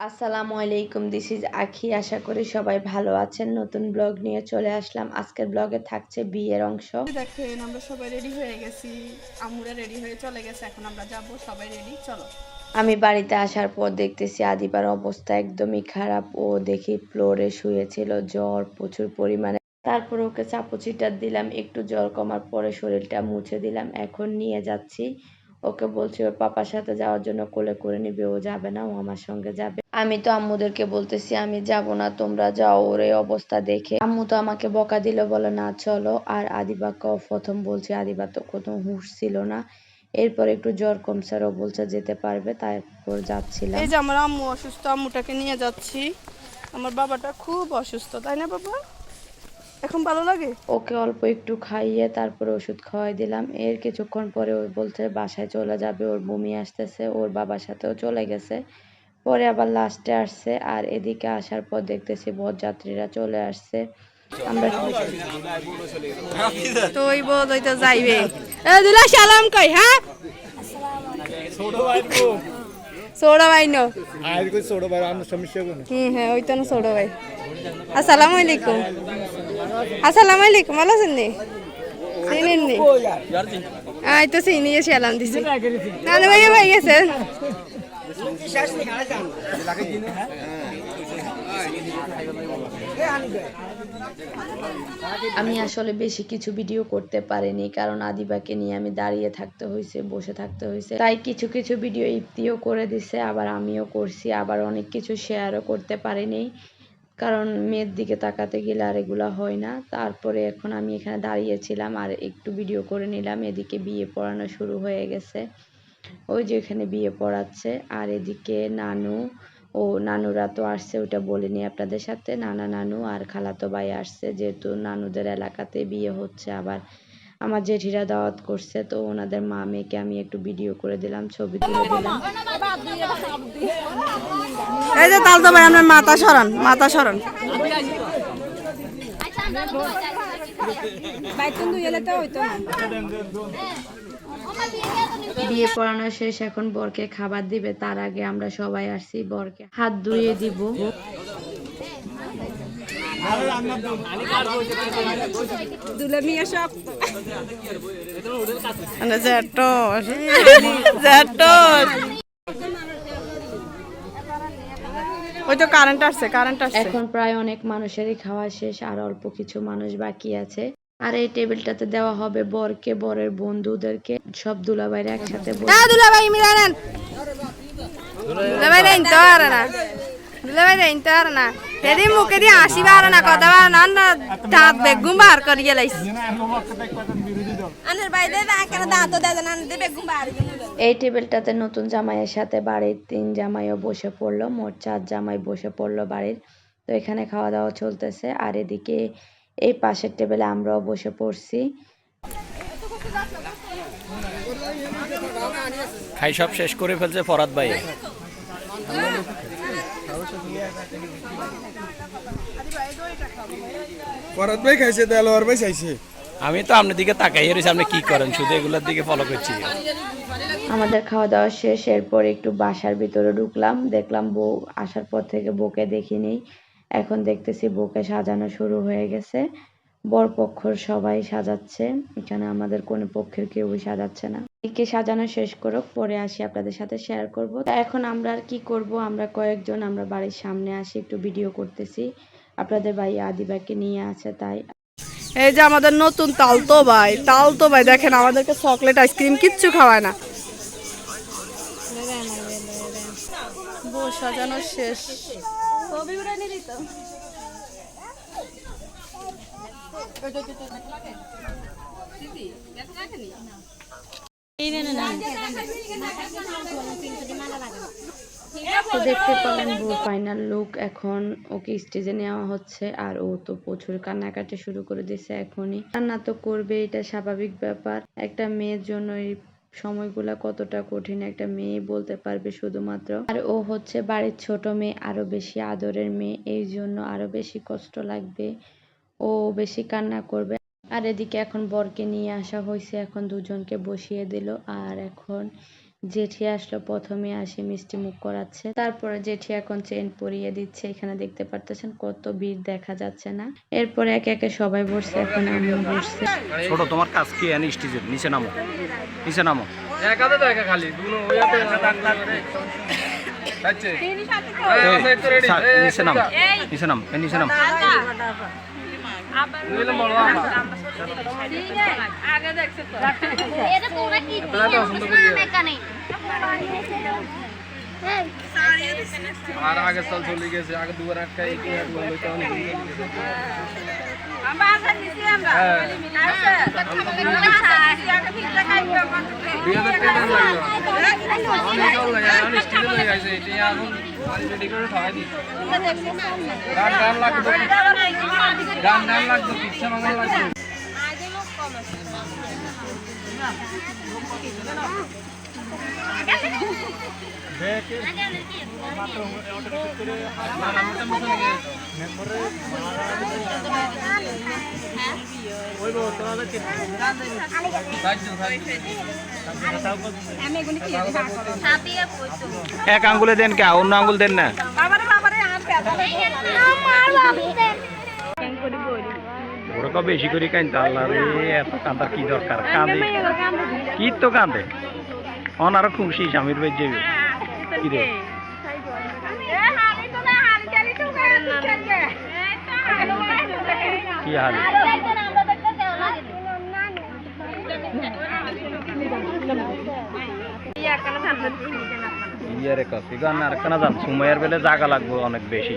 আসসালামু আলাইকুম this is আখি। আশা করি সবাই ভালো আছেন। নতুন ব্লগ নিয়ে চলে আসলাম। আজকের ব্লগে থাকছে বিয়ের অংশ। দেখেন আমরা সবাই রেডি হয়ে গেছি। আমুরা রেডি হয়ে চলে গেছে। এখন আমরা যাব সবাই রেডি চলো। আমি বাড়িতে আসার পর দেখতেছি আদিবার অবস্থা একদমই খারাপ। ও দেখি ফ্লোরে শুয়েছিল জ্বর প্রচুর পরিমাণে। তারপর ওকে চাপু চিটার দিলাম একটু জ্বর কমার পরে শরীরটা মুছে দিলাম। এখন নিয়ে যাচ্ছি। ওকে বলছি, ওর পাপার সাথে যাওয়ার জন্য কোলে করে নিবে, ও যাবে না, ও আমার সঙ্গে যাবে। আমি তো আম্মুদেরকে বলতেছি, আমি যাব না, তোমরা যাও, ওর এই অবস্থা দেখে। আম্মু তো আমাকে বকা দিল, বলে, না, চলো। আর আদিবাকেও প্রথম বলছি, আদিবা তো কোনো হুঁশ ছিল না। এরপর একটু জ্বর কমছে, আর ও বলছে, যেতে পারবে। তারপর যাচ্ছিলাম। এই যে আমার আম্মু অসুস্থ, আম্মুটাকে নিয়ে যাচ্ছি। আমার বাবাটা খুব অসুস্থ, তাই না, বাবা? এখন ভালো লাগে? ওকে অল্প একটু খাইয়ে তারপরে ওষুধ খাওয়াই দিলাম। এর কিছুক্ষণ পরে ও বলছে বাসায় চলে যাবে ওর বমি আসতেছে ওর বাবার সাথেও চলে গেছে। পরে আবার লাস্টে আসছে আর এদিকে আসার পর দেখতেছি বরযাত্রীরা চলে আসছে। আমরা তো বোধ হইতো যাইবে। দিলা সালাম কই হ্যাঁ? সোড়া ভাই নো? আর কই ছোট ভাই আমার সমস্যা কোনো? হ্যাঁ ওই তো না ভাই। আসসালামু আলাইকুম। আসসালামু আলাইকুম, ভালো আছেন নি? চিনেন নি? আই তো চিনি এসে এলাম দিছি। নানু ভাই ভাই গেছেন? আমি আসলে বেশি কিছু ভিডিও করতে পারিনি, কারণ আদিবাকে নিয়ে আমি দাঁড়িয়ে থাকতে হয়েছে বসে থাকতে হয়েছে তাই কিছু কিছু ভিডিও ইফতিও করে দিছে, আবার আমিও করছি, আবার অনেক কিছু শেয়ারও করতে পারিনি। কারণ মেয়ের দিকে তাকাতে গেলে আর এগুলা হয় না। তারপরে এখন আমি এখানে দাঁড়িয়েছিলাম আর একটু ভিডিও করে নিলাম। এদিকে বিয়ে পড়ানো শুরু হয়ে গেছে। ওই যে এখানে বিয়ে পড়াচ্ছে। আর এদিকে নানু, ও নানুরা তো আসছে ওটা বলিনি আপনাদের সাথে। নানা, নানু আর খালাতো ভাই আসছে। যেহেতু নানুদের এলাকাতে বিয়ে হচ্ছে আবার। আমার জেঠিরা দাওয়াত করছে তো ওনাদের মা মেয়েকে আমি একটু ভিডিও করে দিলাম ছবি তুলে দিলাম। এই যে তালতো ভাই আপনার মাথা সরান মাথা সরান। বিয়ে পড়ানো শেষ এখন বরকে খাবার দিবে তার আগে আমরা সবাই আসছি বরকে। হাত ধুয়ে দিব। দুলে মিয়া সব মানে জ্যাঠস। জ্যাঠস। ওই তো কারেন্ট আসছে কারেন্ট আসছে। এখন প্রায় অনেক মানুষেরই খাওয়া শেষ আর অল্প কিছু মানুষ বাকি আছে। আর এই টেবিলটাতে দেওয়া হবে বরকে বরের বন্ধুদেরকে। সব দুলাভাইরা একসাথে বসে। না দুলা ভাই মিলা নেন দুলা ভাই নেন তো আর না। দুলা ভাই নেন তো আর না এদি মুখে দিয়ে না কথা বার না না দাঁত বেগুম বার করিয়ে লাইছি আনের বাইরে কেন দাঁত দেয় না বেগুম বার এই টেবিলটাতে নতুন জামাইয়ের সাথে বাড়ির তিন জামাইও বসে পড়ল মোট চার জামাই বসে পড়ল বাড়ির। তো এখানে খাওয়া দাওয়া চলতেছে আর এদিকে এই পাশের টেবিলে আমরাও বসে পড়ছি। খাই সব শেষ করে ফেলছে ফরাদ ভাই। ভাই খাইছে দেলোয়ার ভাই খাইছে আমি তো আপনার দিকে তাকাই রয়েছি আপনি কি করেন? শুধু এগুলোর দিকে ফলো করছি। আমাদের খাওয়া দাওয়া শেষ এরপর একটু বাসার ভিতরে ঢুকলাম দেখলাম বউ আসার পর থেকে বউকে দেখিনি। এখন দেখতেছি বউকে সাজানো শুরু হয়ে গেছে। বরপক্ষর সবাই সাজাচ্ছে। এখানে আমাদের কোন পক্ষের কেউই সাজাচ্ছে না। একে সাজানো শেষ করুক পরে আসি আপনাদের সাথে শেয়ার করব। তা এখন আমরা আর কি করব? আমরা কয়েকজন আমরা বাড়ির সামনে আসি একটু ভিডিও করতেছি। আপনাদের ভাই আদিবাকে নিয়ে আছে তাই। এই যে আমাদের নতুন তালতো ভাই। তালতো ভাই দেখেন আমাদেরকে চকলেট আইসক্রিম কিচ্ছু খাওয়ায় না। সাজানো শেষ। দেখতে পেলেন বউ ফাইনাল লুক এখন ওকে স্টেজে নেওয়া হচ্ছে, আর ও তো প্রচুর কান্নাকাটি শুরু করে দিয়েছে এখনই। কান্না তো করবে, এটা স্বাভাবিক ব্যাপার। একটা মেয়ের জন্য এই সময়গুলা কতটা কঠিন, একটা মেয়ে বলতে পারবে শুধুমাত্র। আর ও হচ্ছে বাড়ির ছোট মেয়ে, আরও বেশি আদরের মেয়ে, এই জন্য আরও বেশি কষ্ট লাগবে। ও বেশি কান্না করবে। আর এদিকে এখন বরকে নিয়ে আসা হয়েছে। এখন দুজনকে বসিয়ে দিল। আর এখন জেঠি আসলো। প্রথমে আসি মিষ্টি মুখ করাচ্ছে। তারপরে জেঠি এখন চেন পরিয়ে দিচ্ছে। এখানে দেখতে পারতেছেন কত ভিড় দেখা যাচ্ছে না। এরপরে একে একে সবাই বসছে। এখন আমিও বসছে। ছোট তোমার কাজ কি? এনে স্টেজের নিচে নামো। নিচে নামো। একাতে তো। একা খালি দুনো আচ্ছা এই, স্যার, নিচে নাম। নিচে নাম। নিচে নাম। এটা তোমরা কি আর আগে চল চলে গেছে আগে দুবার আটকাই কি আর বলতে গান গান লাগতো গান গান লাগতো এক আঙ্গুলে দেন কে? অন্য আঙ্গুল দেন না? আমার বাবু কবে বেশি করে কান্দে আল্লাহ রে এত কান্দার কি দরকার? কান্দে কি তো কান্দে অন আরও খুশি স্বামীর বেজ যাবে। কি রে? কি? হালি ইয়ারে কফি গান আর কেন যান সময়ের বেলে জাগা লাগবে অনেক বেশি।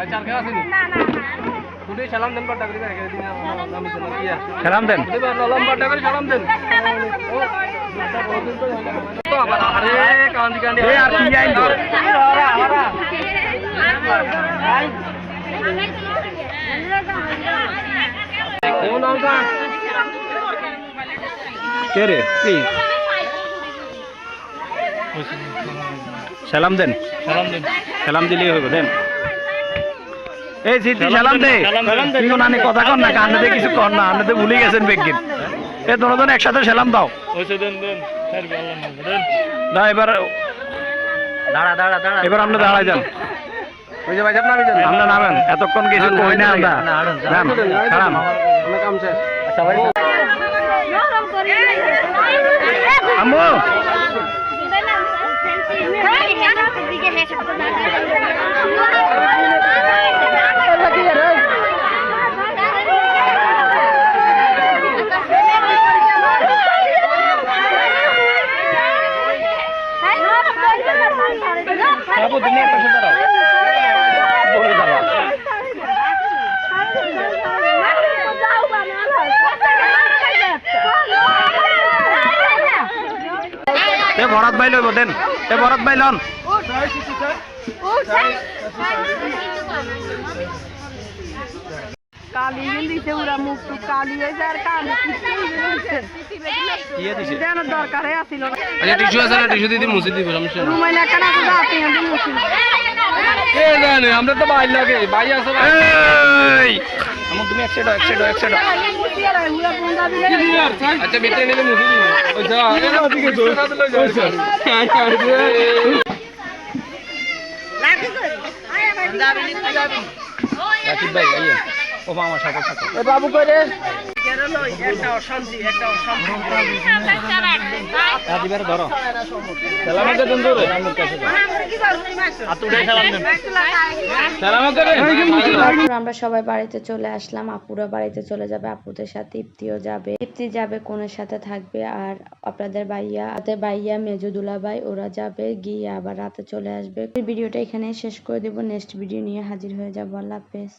আচ্ছা আর কেউ আসেনি তুই সালাম দেন পাটা করে রেখে দিন আমি তো সালাম দেন। লম্বাটা করে সালাম দেন। আরে কান্দি কান্দি এই আর কি রে? কি? সালাম দেন। সালাম দেন। সালাম দিলেই হইব দেন। এই সিদ্ধি সালাম দে। তুই নানি কথা কর না কান্নাতে কিছু কর না আন্নাতে ভুলে গেছেন বেগিন এ দুজন একসাথে সালাম দাও। ওইসে দেন দেন। স্যার বললাম না এবার দাঁড়া দাঁড়া দাঁড়া। এবার আমরা দাঁড়াই যান। ওই যে ভাই আপনার নামে যান আমরা নামেন এতক্ষণ কিছু কই না আমরা। নাম সালাম। আমরা কাম শেষ আচ্ছা ভাই আম্মু বাবু তুমি একটা পাশে দাঁড়াও বলে দাঁড়াও এ ভরত ভাই লইব দেন। এ বরাত ভাই লন। কালি দিছে ওরা মুখ তো কালি হয়েছে আর কালি দিছে? দেন দরকারে আছিল। আচ্ছা টিস্যু আছে টিস্যু দিদি মুছে দিবে রুমাইলা কেন আপনি একটা আছে আমি মুছি জানে আমরা তো ভাই লাগে। ভাই আছে তুমি আচ্ছা বেটে নিলে মুছে দিবে। ওই যা এ তো রাকিব ভাই ও আমার সাথে সাথে বাবু করে ধরো। আমার সবাই বাড়িতে চলে আসলাম আপুরা বাড়িতে চলে যাবে আপুদের সাথে ইপ্তিও যাবে। ইপ্তি যাবে কোনের সাথে থাকবে আর আপনাদের ভাইয়া হাতে ভাইয়া মেজুদুলা ভাই ওরা যাবে গিয়ে আবার রাতে চলে আসবে। ভিডিওটা এখানে শেষ করে দেবো। নেক্সট ভিডিও নিয়ে হাজির হয়ে যাব। আল্লাহ হাফেজ।